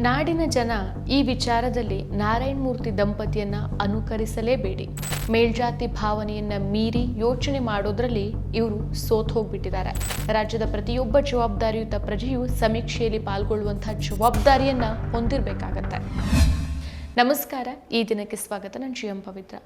ನಾಡಿನ ಜನ ಈ ವಿಚಾರದಲ್ಲಿ ನಾರಾಯಣ ಮೂರ್ತಿ ದಂಪತಿಯನ್ನ ಅನುಕರಿಸಲೇಬೇಡಿ. ಮೇಲ್ಜಾತಿ ಭಾವನೆಯನ್ನ ಮೀರಿ ಯೋಚನೆ ಮಾಡೋದ್ರಲ್ಲಿ ಇವರು ಸೋತ್ ಹೋಗ್ಬಿಟ್ಟಿದ್ದಾರೆ. ರಾಜ್ಯದ ಪ್ರತಿಯೊಬ್ಬ ಜವಾಬ್ದಾರಿಯುತ ಪ್ರಜೆಯು ಸಮೀಕ್ಷೆಯಲ್ಲಿ ಪಾಲ್ಗೊಳ್ಳುವಂತಹ ಜವಾಬ್ದಾರಿಯನ್ನ ಹೊಂದಿರಬೇಕಾಗತ್ತೆ. ನಮಸ್ಕಾರ, ಈ ದಿನಕ್ಕೆ ಸ್ವಾಗತ. ನಾನು ಜಿ ಎಂ ಪವಿತ್ರ.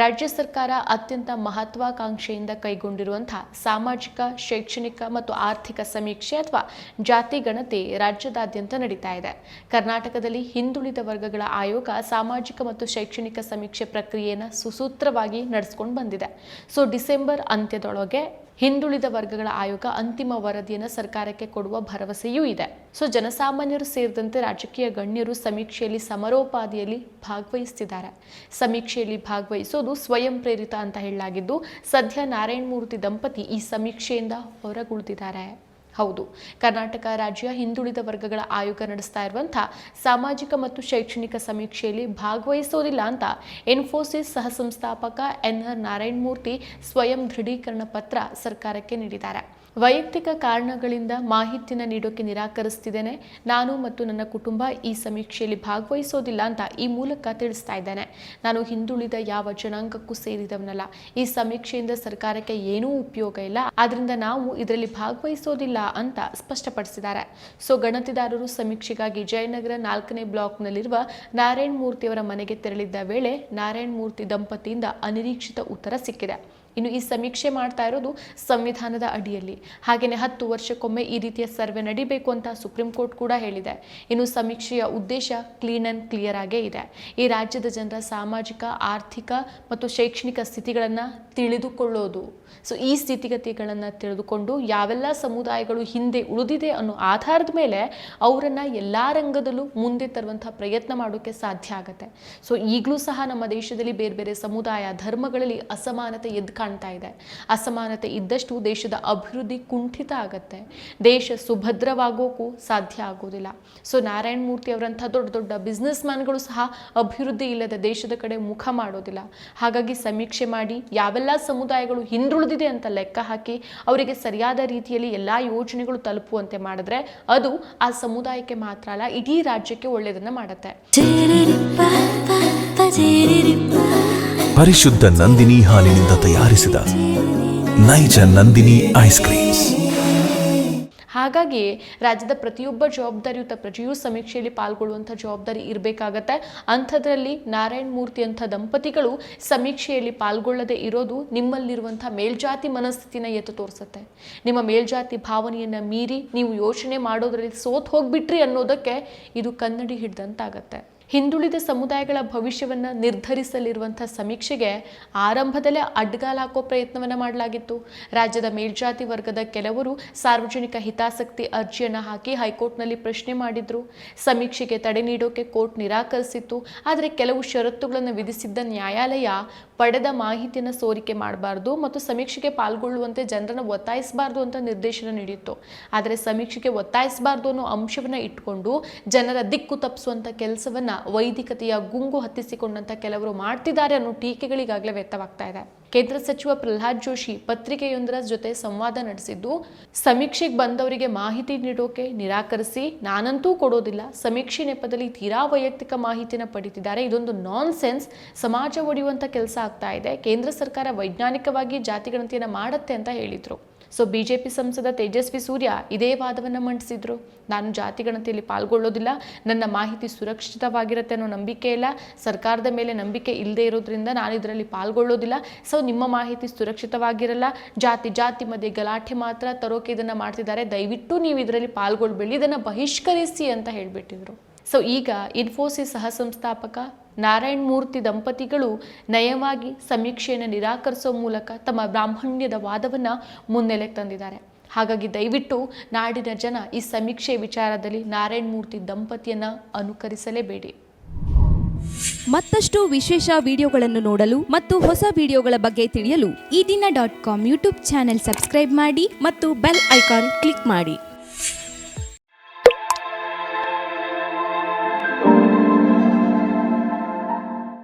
ರಾಜ್ಯ ಸರ್ಕಾರ ಅತ್ಯಂತ ಮಹತ್ವಾಕಾಂಕ್ಷೆಯಿಂದ ಕೈಗೊಂಡಿರುವಂತಹ ಸಾಮಾಜಿಕ, ಶೈಕ್ಷಣಿಕ ಮತ್ತು ಆರ್ಥಿಕ ಸಮೀಕ್ಷೆ ಅಥವಾ ಜಾತಿ ಗಣತಿ ರಾಜ್ಯದಾದ್ಯಂತ ನಡೀತಾ ಇದೆ. ಕರ್ನಾಟಕದಲ್ಲಿ ಹಿಂದುಳಿದ ವರ್ಗಗಳ ಆಯೋಗ ಸಾಮಾಜಿಕ ಮತ್ತು ಶೈಕ್ಷಣಿಕ ಸಮೀಕ್ಷೆ ಪ್ರಕ್ರಿಯೆಯನ್ನು ಸುಸೂತ್ರವಾಗಿ ನಡೆಸ್ಕೊಂಡು ಬಂದಿದೆ. ಸೊ ಡಿಸೆಂಬರ್ ಅಂತ್ಯದೊಳಗೆ ಹಿಂದುಳಿದ ವರ್ಗಗಳ ಆಯೋಗ ಅಂತಿಮ ವರದಿಯನ್ನು ಸರ್ಕಾರಕ್ಕೆ ಕೊಡುವ ಭರವಸೆಯೂ ಇದೆ. ಸೊ, ಜನಸಾಮಾನ್ಯರು ಸೇರಿದಂತೆ ರಾಜಕೀಯ ಗಣ್ಯರು ಸಮೀಕ್ಷೆಯಲ್ಲಿ ಸಮರೋಪಾದಿಯಲ್ಲಿ ಭಾಗವಹಿಸುತ್ತಿದ್ದಾರೆ ಸಮೀಕ್ಷೆಯಲ್ಲಿ ಭಾಗವಹಿಸೋದು ಸ್ವಯಂ ಪ್ರೇರಿತ ಅಂತ ಹೇಳಲಾಗಿದ್ದು, ಸದ್ಯ ನಾರಾಯಣ ಮೂರ್ತಿ ದಂಪತಿ ಈ ಸಮೀಕ್ಷೆಯಿಂದ ಹೊರಗುಳಿದಿದ್ದಾರೆ. ಹೌದು. ಕರ್ನಾಟಕ ರಾಜ್ಯ ಹಿಂದುಳಿದ ವರ್ಗಗಳ ಆಯೋಗ ನಡೆಸ್ತಾ ಇರುವಂತಹ ಸಾಮಾಜಿಕ ಮತ್ತು ಶೈಕ್ಷಣಿಕ ಸಮೀಕ್ಷೆಯಲ್ಲಿ ಭಾಗವಹಿಸೋದಿಲ್ಲ ಅಂತ ಇನ್ಫೋಸಿಸ್ ಸಹ ಸಂಸ್ಥಾಪಕ ಎನ್ ಆರ್ ನಾರಾಯಣ ಮೂರ್ತಿ ಸ್ವಯಂ ದೃಢೀಕರಣ ಪತ್ರ ಸರ್ಕಾರಕ್ಕೆ ನೀಡಿದ್ದಾರೆ. ವೈಯಕ್ತಿಕ ಕಾರಣಗಳಿಂದ ಮಾಹಿತಿನ ನೀಡೋಕೆ ನಿರಾಕರಿಸ್ತಿದ್ದೇನೆ. ನಾನು ಮತ್ತು ನನ್ನ ಕುಟುಂಬ ಈ ಸಮೀಕ್ಷೆಯಲ್ಲಿ ಭಾಗವಹಿಸೋದಿಲ್ಲ ಅಂತ ಈ ಮೂಲಕ ತಿಳಿಸ್ತಾ ಇದ್ದೇನೆ. ನಾನು ಹಿಂದುಳಿದ ಯಾವ ಜನಾಂಗಕ್ಕೂ ಸೇರಿದವನಲ್ಲ. ಈ ಸಮೀಕ್ಷೆಯಿಂದ ಸರ್ಕಾರಕ್ಕೆ ಏನೂ ಉಪಯೋಗ ಇಲ್ಲ. ಆದ್ರಿಂದ ನಾವು ಇದರಲ್ಲಿ ಭಾಗವಹಿಸೋದಿಲ್ಲ ಅಂತ ಸ್ಪಷ್ಟಪಡಿಸಿದ್ದಾರೆ. ಸೊ, ಗಣತಿದಾರರು ಸಮೀಕ್ಷೆಗಾಗಿ ಜಯನಗರ ನಾಲ್ಕನೇ ಬ್ಲಾಕ್ನಲ್ಲಿರುವ ನಾರಾಯಣ ಮೂರ್ತಿಯವರ ಮನೆಗೆ ತೆರಳಿದ್ದ ವೇಳೆ ನಾರಾಯಣ ಮೂರ್ತಿ ದಂಪತಿಯಿಂದ ಅನಿರೀಕ್ಷಿತ ಉತ್ತರ ಸಿಕ್ಕಿದೆ. ಇನ್ನು ಈ ಸಮೀಕ್ಷೆ ಮಾಡ್ತಾ ಇರೋದು ಸಂವಿಧಾನದ ಅಡಿಯಲ್ಲಿ. ಹಾಗೆಯೇ ಹತ್ತು ವರ್ಷಕ್ಕೊಮ್ಮೆ ಈ ರೀತಿಯ ಸರ್ವೆ ನಡಿಬೇಕು ಅಂತ ಸುಪ್ರೀಂ ಕೋರ್ಟ್ ಕೂಡ ಹೇಳಿದೆ. ಇನ್ನು ಸಮೀಕ್ಷೆಯ ಉದ್ದೇಶ ಕ್ಲೀನ್ ಆ್ಯಂಡ್ ಕ್ಲಿಯರ್ ಆಗೇ ಇದೆ. ಈ ರಾಜ್ಯದ ಜನರ ಸಾಮಾಜಿಕ, ಆರ್ಥಿಕ ಮತ್ತು ಶೈಕ್ಷಣಿಕ ಸ್ಥಿತಿಗಳನ್ನು ತಿಳಿದುಕೊಳ್ಳೋದು. ಸೊ ಈ ಸ್ಥಿತಿಗತಿಗಳನ್ನು ತಿಳಿದುಕೊಂಡು ಯಾವೆಲ್ಲ ಸಮುದಾಯಗಳು ಹಿಂದೆ ಉಳಿದಿದೆ ಅನ್ನೋ ಆಧಾರದ ಮೇಲೆ ಅವರನ್ನು ಎಲ್ಲ ರಂಗದಲ್ಲೂ ಮುಂದೆ ತರುವಂಥ ಪ್ರಯತ್ನ ಮಾಡೋಕ್ಕೆ ಸಾಧ್ಯ ಆಗುತ್ತೆ. ಸೊ ಈಗಲೂ ಸಹ ನಮ್ಮ ದೇಶದಲ್ಲಿ ಬೇರೆ ಬೇರೆ ಸಮುದಾಯ, ಧರ್ಮಗಳಲ್ಲಿ ಅಸಮಾನತೆ ಎದ್ದು ಕಾಣ್ತಾ ಇದೆ ಅಸಮಾನತೆ ಇದ್ದಷ್ಟು ದೇಶದ ಅಭಿವೃದ್ಧಿ ಕುಂಠಿತ ಆಗತ್ತೆ. ದೇಶ ಸುಭದ್ರವಾಗೋಕ್ಕೂ ಸಾಧ್ಯ ಆಗೋದಿಲ್ಲ. ಸೊ ನಾರಾಯಣ ಮೂರ್ತಿ ಅವರಂಥ ದೊಡ್ಡ ದೊಡ್ಡ ಬಿಸ್ನೆಸ್ ಮ್ಯಾನ್ಗಳು ಸಹ ಅಭಿವೃದ್ಧಿ ಇಲ್ಲದ ದೇಶದ ಕಡೆ ಮುಖ ಮಾಡೋದಿಲ್ಲ. ಹಾಗಾಗಿ ಸಮೀಕ್ಷೆ ಮಾಡಿ ಯಾವೆಲ್ಲ ಸಮುದಾಯಗಳು ಹಿಂದುಳಿದಿದೆ ಅಂತ ಲೆಕ್ಕ ಹಾಕಿ ಅವರಿಗೆ ಸರಿಯಾದ ರೀತಿಯಲ್ಲಿ ಎಲ್ಲ ಯೋಜನೆಗಳು ತಲುಪುವಂತೆ ಮಾಡಿದ್ರೆ ಅದು ಆ ಸಮುದಾಯಕ್ಕೆ ಮಾತ್ರ ಅಲ್ಲ, ಇಡೀ ರಾಜ್ಯಕ್ಕೆ ಒಳ್ಳೆಯದನ್ನು ಮಾಡುತ್ತೆ. ಪರಿಶುದ್ಧ ನಂದಿನಿ ಹಾಲಿನಿಂದ ತಯಾರಿಸಿದ ನೈಜ ನಂದಿನಿ ಐಸ್ ಕ್ರೀಮ್ಸ್ ಹಾಗಾಗಿ ರಾಜ್ಯದ ಪ್ರತಿಯೊಬ್ಬ ಜವಾಬ್ದಾರಿಯುತ ಪ್ರಜೆಯೂ ಸಮೀಕ್ಷೆಯಲ್ಲಿ ಪಾಲ್ಗೊಳ್ಳುವಂಥ ಜವಾಬ್ದಾರಿ ಇರಬೇಕಾಗತ್ತೆ. ಅಂಥದ್ರಲ್ಲಿ ನಾರಾಯಣ ಮೂರ್ತಿ ಅಂಥ ದಂಪತಿಗಳು ಸಮೀಕ್ಷೆಯಲ್ಲಿ ಪಾಲ್ಗೊಳ್ಳದೆ ಇರೋದು ನಿಮ್ಮಲ್ಲಿರುವಂಥ ಮೇಲ್ಜಾತಿ ಮನಸ್ಥಿತಿನ ಎತ್ತು ತೋರಿಸುತ್ತೆ. ನಿಮ್ಮ ಮೇಲ್ಜಾತಿ ಭಾವನೆಯನ್ನು ಮೀರಿ ನೀವು ಯೋಚನೆ ಮಾಡೋದ್ರಲ್ಲಿ ಸೋತ್ ಹೋಗ್ಬಿಟ್ರಿ ಅನ್ನೋದಕ್ಕೆ ಇದು ಕನ್ನಡಿ ಹಿಡ್ದಂತಾಗತ್ತೆ. ಹಿಂದುಳಿದ ಸಮುದಾಯಗಳ ಭವಿಷ್ಯವನ್ನು ನಿರ್ಧರಿಸಲಿರುವಂಥ ಸಮೀಕ್ಷೆಗೆ ಆರಂಭದಲ್ಲೇ ಅಡ್ಡಗಾಲ ಹಾಕೋ ಪ್ರಯತ್ನವನ್ನು ಮಾಡಲಾಗಿತ್ತು. ರಾಜ್ಯದ ಮೇಲ್ಜಾತಿ ವರ್ಗದ ಕೆಲವರು ಸಾರ್ವಜನಿಕ ಹಿತಾಸಕ್ತಿ ಅರ್ಜಿಯನ್ನು ಹಾಕಿ ಹೈಕೋರ್ಟ್ನಲ್ಲಿ ಪ್ರಶ್ನೆ ಮಾಡಿದ್ರು. ಸಮೀಕ್ಷೆಗೆ ತಡೆ ನೀಡೋಕೆ ಕೋರ್ಟ್ ನಿರಾಕರಿಸಿತ್ತು. ಆದರೆ ಕೆಲವು ಷರತ್ತುಗಳನ್ನು ವಿಧಿಸಿದ್ದ ನ್ಯಾಯಾಲಯ ಪಡೆದ ಮಾಹಿತಿಯನ್ನು ಸೋರಿಕೆ ಮಾಡಬಾರ್ದು ಮತ್ತು ಸಮೀಕ್ಷೆಗೆ ಪಾಲ್ಗೊಳ್ಳುವಂತೆ ಜನರನ್ನು ಒತ್ತಾಯಿಸಬಾರ್ದು ಅಂತ ನಿರ್ದೇಶನ ನೀಡಿತ್ತು. ಆದರೆ ಸಮೀಕ್ಷೆಗೆ ಒತ್ತಾಯಿಸಬಾರ್ದು ಅನ್ನೋ ಅಂಶವನ್ನು ಇಟ್ಕೊಂಡು ಜನರ ದಿಕ್ಕು ತಪ್ಪಿಸುವಂಥ ಕೆಲಸವನ್ನ ವೈದಿಕತೆಯ ಗುಂಗು ಹತ್ತಿಸಿಕೊಂಡಂತ ಕೆಲವರು ಮಾಡ್ತಿದ್ದಾರೆ ಅನ್ನೋ ಟೀಕೆಗಳಿಗಾಗಲೇ ವ್ಯಕ್ತವಾಗ್ತಾ ಇದೆ. ಕೇಂದ್ರ ಸಚಿವ ಪ್ರಹ್ಲಾದ್ ಜೋಶಿ ಪತ್ರಿಕೆಯೊಂದರ ಜೊತೆ ಸಂವಾದ ನಡೆಸಿದ್ದು, ಸಮೀಕ್ಷೆಗೆ ಬಂದವರಿಗೆ ಮಾಹಿತಿ ನೀಡೋಕೆ ನಿರಾಕರಿಸಿ, ನಾನಂತೂ ಕೊಡೋದಿಲ್ಲ, ಸಮೀಕ್ಷೆ ನೆಪದಲ್ಲಿ ತೀರಾ ವೈಯಕ್ತಿಕ ಮಾಹಿತಿನ ಪಡಿತಿದ್ದಾರೆ. ಇದೊಂದು ನಾನ್ ಸೆನ್ಸ್ ಸಮಾಜ ಒಡೆಯುವಂಥ ಕೆಲಸ ಆಗ್ತಾ ಇದೆ. ಕೇಂದ್ರ ಸರ್ಕಾರ ವೈಜ್ಞಾನಿಕವಾಗಿ ಜಾತಿ ಗಣತಿಯನ್ನು ಮಾಡುತ್ತೆ ಅಂತ ಹೇಳಿದ್ರು. ಸೊ ಬಿಜೆಪಿ ಸಂಸದ ತೇಜಸ್ವಿ ಸೂರ್ಯ ಇದೇ ವಾದವನ್ನು ಮಂಡಿಸಿದ್ರು. ನಾನು ಜಾತಿ ಗಣತಿಯಲ್ಲಿ ಪಾಲ್ಗೊಳ್ಳೋದಿಲ್ಲ. ನನ್ನ ಮಾಹಿತಿ ಸುರಕ್ಷಿತವಾಗಿರುತ್ತೆ ಅನ್ನೋ ನಂಬಿಕೆ ಇಲ್ಲ. ಸರ್ಕಾರದ ಮೇಲೆ ನಂಬಿಕೆ ಇಲ್ಲದೆ ಇರೋದ್ರಿಂದ ನಾನು ಇದರಲ್ಲಿ ಪಾಲ್ಗೊಳ್ಳೋದಿಲ್ಲ. ಸೊ ನಿಮ್ಮ ಮಾಹಿತಿ ಸುರಕ್ಷಿತವಾಗಿರಲ್ಲ. ಜಾತಿ ಜಾತಿ ಮಧ್ಯೆ ಗಲಾಟೆ ಮಾತ್ರ ತರೋಕೆ ಇದನ್ನು ಮಾಡ್ತಿದ್ದಾರೆ. ದಯವಿಟ್ಟು ನೀವು ಇದರಲ್ಲಿ ಪಾಲ್ಗೊಳ್ಬೇಡಿ. ಇದನ್ನು ಬಹಿಷ್ಕರಿಸಿ ಅಂತ ಹೇಳಿಬಿಟ್ಟಿದ್ರು. ಸೊ ಈಗ ಇನ್ಫೋಸಿಸ್ ಸಹ ಸಂಸ್ಥಾಪಕ ನಾರಾಯಣ್ ಮೂರ್ತಿ ದಂಪತಿಗಳು ನಯವಾಗಿ ಸಮೀಕ್ಷೆಯನ್ನು ನಿರಾಕರಿಸೋ ಮೂಲಕ ತಮ್ಮ ಬ್ರಾಹ್ಮಣ್ಯದ ವಾದವನ್ನು ಮುನ್ನೆಲೆಗೆ ತಂದಿದ್ದಾರೆ. ಹಾಗಾಗಿ ದಯವಿಟ್ಟು ನಾಡಿನ ಜನ ಈ ಸಮೀಕ್ಷೆ ವಿಚಾರದಲ್ಲಿ ನಾರಾಯಣ ಮೂರ್ತಿ ದಂಪತಿಯನ್ನ ಅನುಕರಿಸಲೇಬೇಡಿ. ಮತ್ತಷ್ಟು ವಿಶೇಷ ವಿಡಿಯೋಗಳನ್ನು ನೋಡಲು ಮತ್ತು ಹೊಸ ವಿಡಿಯೋಗಳ ಬಗ್ಗೆ ತಿಳಿಯಲು ಈ ದಿನ dot com YouTube channel subscribe ಮಾಡಿ ಮತ್ತು ಬೆಲ್ ಐಕಾನ್ ಕ್ಲಿಕ್ ಮಾಡಿ.